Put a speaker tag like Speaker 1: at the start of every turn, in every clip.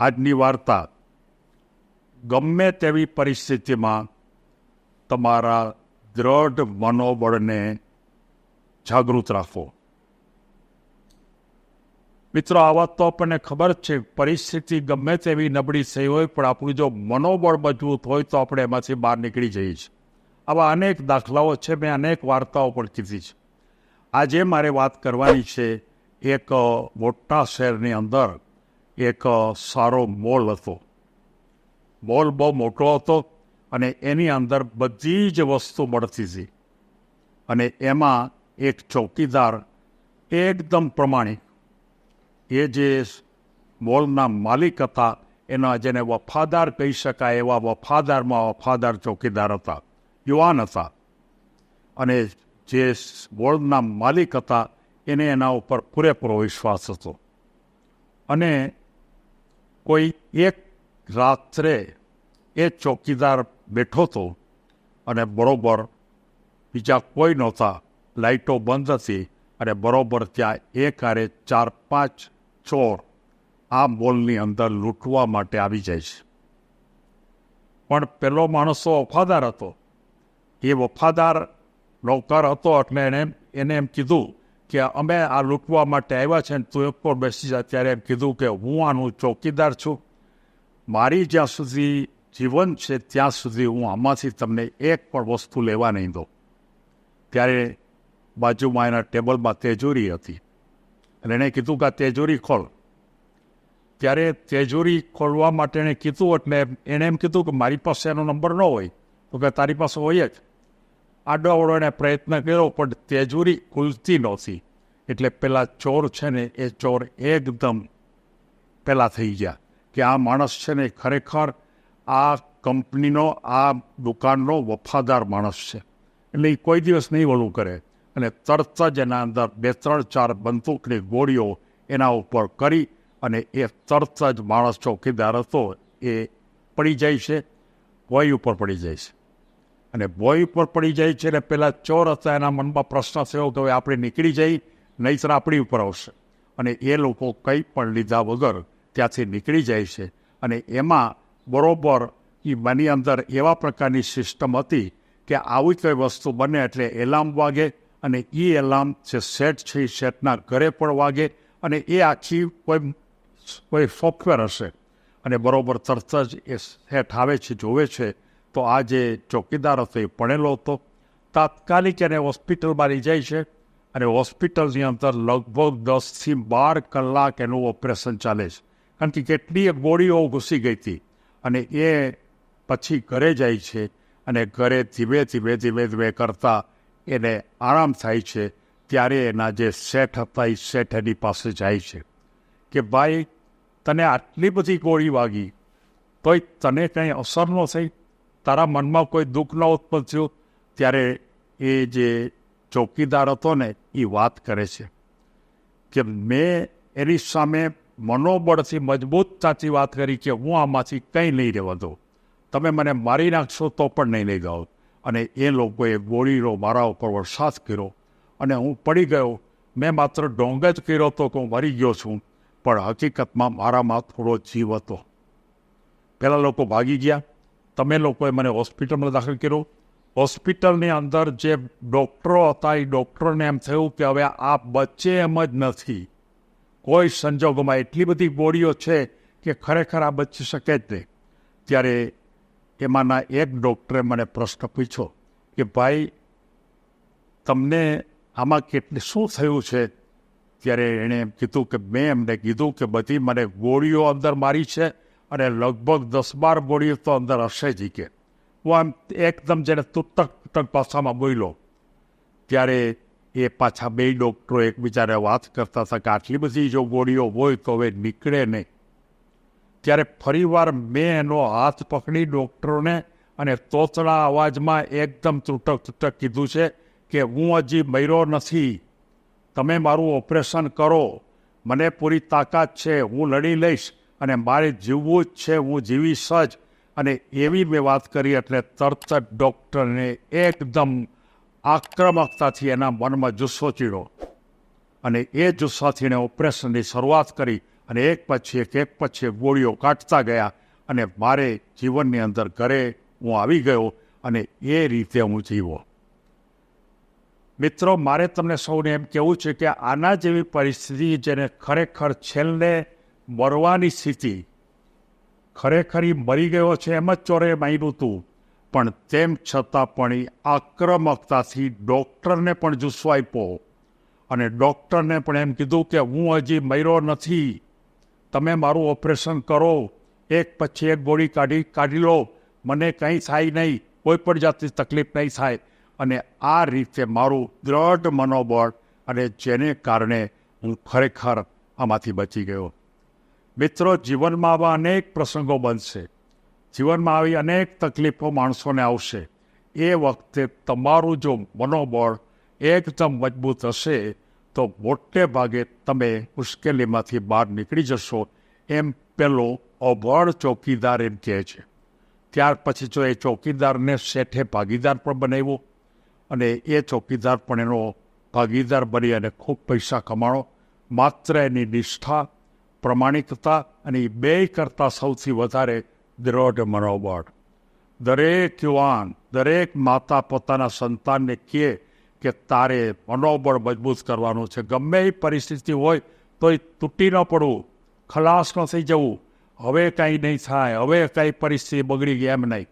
Speaker 1: આજની વાર્તા ગમે તેવી પરિસ્થિતિમાં તમારા દ્રઢ મનોબળને જાગૃત રાખો મિત્રો આ વાત તો આપણને ખબર છે, પરિસ્થિતિ ગમે તેવી નબળી થઈ હોય, પણ આપણું જો મનોબળ મજબૂત હોય, તો આપણે એમાંથી બહાર નીકળી જઈએ છીએ. આવા અનેક દાખલાઓ છે, મેં અનેક વાર્તાઓ પણ કીધી છે. આજે મારે વાત કરવાની છે, એક મોટા શહેરની અંદર એક સારો મોલ હતો. મોલ બહુ મોટો હતો અને એની અંદર બધી જ વસ્તુ મળતી હતી. અને એમાં એક ચોકીદાર એકદમ પ્રમાણિક. એ જે મોલના માલિક હતા, એના જેને વફાદાર કહી શકાય એવા વફાદારમાં વફાદાર ચોકીદાર હતા, યુવાન હતા. અને જે મોલના માલિક હતા, એને એના ઉપર પૂરેપૂરો વિશ્વાસ હતો. અને કોઈ એક રાત્રે એ ચોકીદાર બેઠો હતો અને બરોબર બીજા કોઈ નહોતા. લાઇટો બંધ હતી અને બરોબર ત્યાં એક આરે ચાર પાંચ ચોર આ મોલની અંદર લૂંટવા માટે આવી જાય છે. પણ પેલો માણસ વફાદાર હતો. એ વફાદાર નોકર હતો એટલે એણે એને એમ કીધું કે અમે આ લૂંટવા માટે આવ્યા છે ને તું એક પર બેસી જા. ત્યારે એમ કીધું કે હું આનું ચોકીદાર છું. મારી જ્યાં સુધી જીવન છે ત્યાં સુધી હું આમાંથી તમને એક પણ વસ્તુ લેવા નહીં દઉં. ત્યારે બાજુમાં એના ટેબલમાં તેજોરી હતી. અને એણે કીધું કે આ તેજોરી ખોલ ત્યારે તેજોરી ખોલવા માટે એણે કીધું એટલે એણે એમ કીધું કે મારી પાસે એનો નંબર ન હોય. તો કે તારી પાસે હોય જ. આડો અવડો પ્રયત્ન કર્યો, પણ તેજુરી ખુલતી નહોતી. એટલે પેલા ચોર છે ને, એ ચોર એકદમ પેલા થઈ ગયા કે આ માણસ છે ને ખરેખર આ કંપનીનો, આ દુકાનનો વફાદાર માણસ છે. એટલે એ કોઈ દિવસ નહીં વળું કરે. અને તરત જ એના અંદર બે, ત્રણ, ચાર બંદૂકની ગોળીઓ એના ઉપર કરી અને એ તરત જ માણસ ચોકીદાર હતો. એ પડી જાય છે, વય ઉપર પડી જાય છે. અને બોય ઉપર પડી જાય છે અને પેલા ચોર હતા, એના મનમાં પ્રશ્ન થયો કે હવે આપણે નીકળી જઈ, નહીંતર આપણી ઉપર આવશે. અને એ લોકો કંઈ પણ લીધા વગર ત્યાંથી નીકળી જાય છે. અને એમાં બરોબર એ મની અંદર એવા પ્રકારની સિસ્ટમ હતી કે આવી કોઈ વસ્તુ બને એટલે એલાર્મ વાગે અને એ એલાર્મ જે સેટ છે એ સેટના ઘરે પણ વાગે અને એ આખી કોઈ કોઈ સોફ્ટવેર હશે. અને બરોબર તરત જ એ સેટ આવે છે, જોવે છે તો આ જે ચોકીદાર હતો એ ભણેલો હતો. તાત્કાલિક એને હોસ્પિટલમાં લઈ જાય છે અને હોસ્પિટલની અંદર લગભગ દસથી બાર કલાક એનું ઓપરેશન ચાલે છે. કારણ કે કેટલીય ગોળીઓ ઘૂસી ગઈ હતી અને એ પછી ઘરે જાય છે અને ઘરે ધીમે ધીમે ધીમે ધીમે કરતાં એને આરામ થાય છે ત્યારે એના જે શેઠ હતા એ શેઠ એની પાસે જાય છે કે ભાઈ, તને આટલી બધી ગોળી વાગી, તોય તને કંઈ અસર ન થઈ? તારા મનમાં કોઈ દુઃખ ન ઉત્પન્ન થયું, ત્યારે એ જે ચોકીદાર હતો ને એ વાત કરે છે કે મેં એની સામે મનોબળથી મજબૂતતાથી વાત કરી કે હું આમાંથી કંઈ નહીં રહેવા દઉં તમે મને મારી નાખશો તો પણ નહીં લઈ જાઓ. અને એ લોકોએ ગોળીનો મારા ઉપર વરસાદ કર્યો અને હું પડી ગયો. મેં માત્ર ઢોંગ જ કર્યો તો કે હું મરી ગયો છું, પણ હકીકતમાં મારામાં થોડો જીવ હતો. પહેલાં લોકો ભાગી ગયા. તમે લોકોએ મને હોસ્પિટલમાં દાખલ કર્યો. હોસ્પિટલની અંદર જે ડૉક્ટરો હતા, એ ડૉક્ટરોને એમ થયું કે હવે આ બચે એમ જ નથી. કોઈ સંજોગોમાં એટલી બધી ગોળીઓ છે કે ખરેખર આ બચી શકે જ નહીં. ત્યારે એમાંના એક ડૉક્ટરે મને પ્રશ્ન પૂછ્યો કે ભાઈ, તમને આમાં કેટલી શું થયું છે? ત્યારે એણે એમ કીધું કે મેં એમને કીધું કે બધી મને ગોળીઓ અંદર મારી છે. અને લગભગ દસ બાર બોળીઓ તો અંદર હશે જ કે હું આમ એકદમ જેને તૂટક તૂટક ભાષામાં બોલ્યો ત્યારે એ પાછા બે ડૉક્ટરો એકબીજાને વાત કરતા હતા કે આટલી બધી જો ગોળીઓ હોય તો હવે નીકળે નહીં ત્યારે ફરીવાર મેં એનો હાથ પકડી ડૉક્ટરોને અને તોતળા અવાજમાં એકદમ તૂટક તૂટક કીધું છે કે હું હજી મર્યો નથી તમે મારું ઓપરેશન કરો મને પૂરી તાકાત છે હું લડી લઈશ અને મારે જીવવું જ છે, હું જીવીશ જ. અને એવી મેં વાત કરી એટલે તરત જ ડૉક્ટરને એકદમ આક્રમકતાથી એના મનમાં જુસ્સો ચીડો અને એ જુસ્સાથી એણે ઓપરેશનની શરૂઆત કરી અને એક પછી એક એક પછી એક ગોળીઓ કાઢતા ગયા અને મારે જીવનની અંદર ઘરે હું આવી ગયો અને એ રીતે હું જીવો મિત્રો, મારે તમને સૌને એમ કહેવું છે કે આના જેવી પરિસ્થિતિ જેને ખરેખર છેલ્લે મરવાની સ્થિતિ. ખરેખર મરી ગયો છે એમ જ ચોરે માન્યું હતું પણ તેમ છતાં પણ એ આક્રમકતાથી ડૉક્ટરને પણ જુસ્સો આપ્યો. અને ડૉક્ટરને પણ એમ કીધું કે હું હજી મર્યો નથી. તમે મારું ઓપરેશન કરો. એક પછી એક ગોળી કાઢી કાઢી લો. મને કંઈ થાય નહીં. કોઈ પણ જાતની તકલીફ નહીં થાય. અને આ રીતે મારું દ્રઢ મનોબળ અને જેને કારણે હું ખરેખર આમાંથી બચી ગયો. મિત્રો, જીવનમાં આવા અનેક પ્રસંગો બનશે. જીવનમાં આવી અનેક તકલીફો માણસોને આવશે. એ વખતે તમારું જો મનોબળ એકદમ મજબૂત હશે, તો મોટે ભાગે તમે મુશ્કેલીમાંથી બહાર નીકળી જશો એમ પેલો અભળ ચોકીદાર એમ કહે છે. ત્યાર પછી જો એ ચોકીદારને શેઠે ભાગીદાર પણ બનાવ્યો અને એ ચોકીદાર પણ એનો ભાગીદાર બની અને ખૂબ પૈસા કમાણો, માત્ર એની નિષ્ઠા પ્રમાણિકતા અને એ બે કરતાં સૌથી વધારે દ્રઢ મનોબળ. દરેક યુવાન, દરેક માતા પોતાના સંતાનને કહે કે તારે મનોબળ મજબૂત કરવાનું છે. ગમે એ પરિસ્થિતિ હોય તો એ તૂટી ન પડવું, ખલાસ ન થઈ જવું. હવે કાંઈ નહીં થાય, હવે કાંઈ પરિસ્થિતિ બગડી ગઈ, એમ નહીં.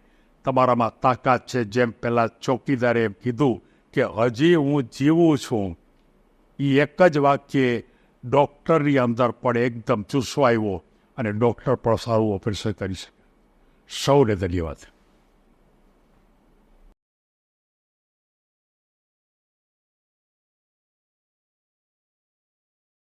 Speaker 1: તમારામાં તાકાત છે. જેમ પહેલાં ચોકીદારે એમ કીધું કે હજી હું જીવું છું. એ એક જ વાક્યે ડૉક્ટરની અંદર પણ એકદમ ચૂસવાયો અને ડૉક્ટર પણ સારું ઓપરેશન કરી શકે. સૌને ધન્યવાદ.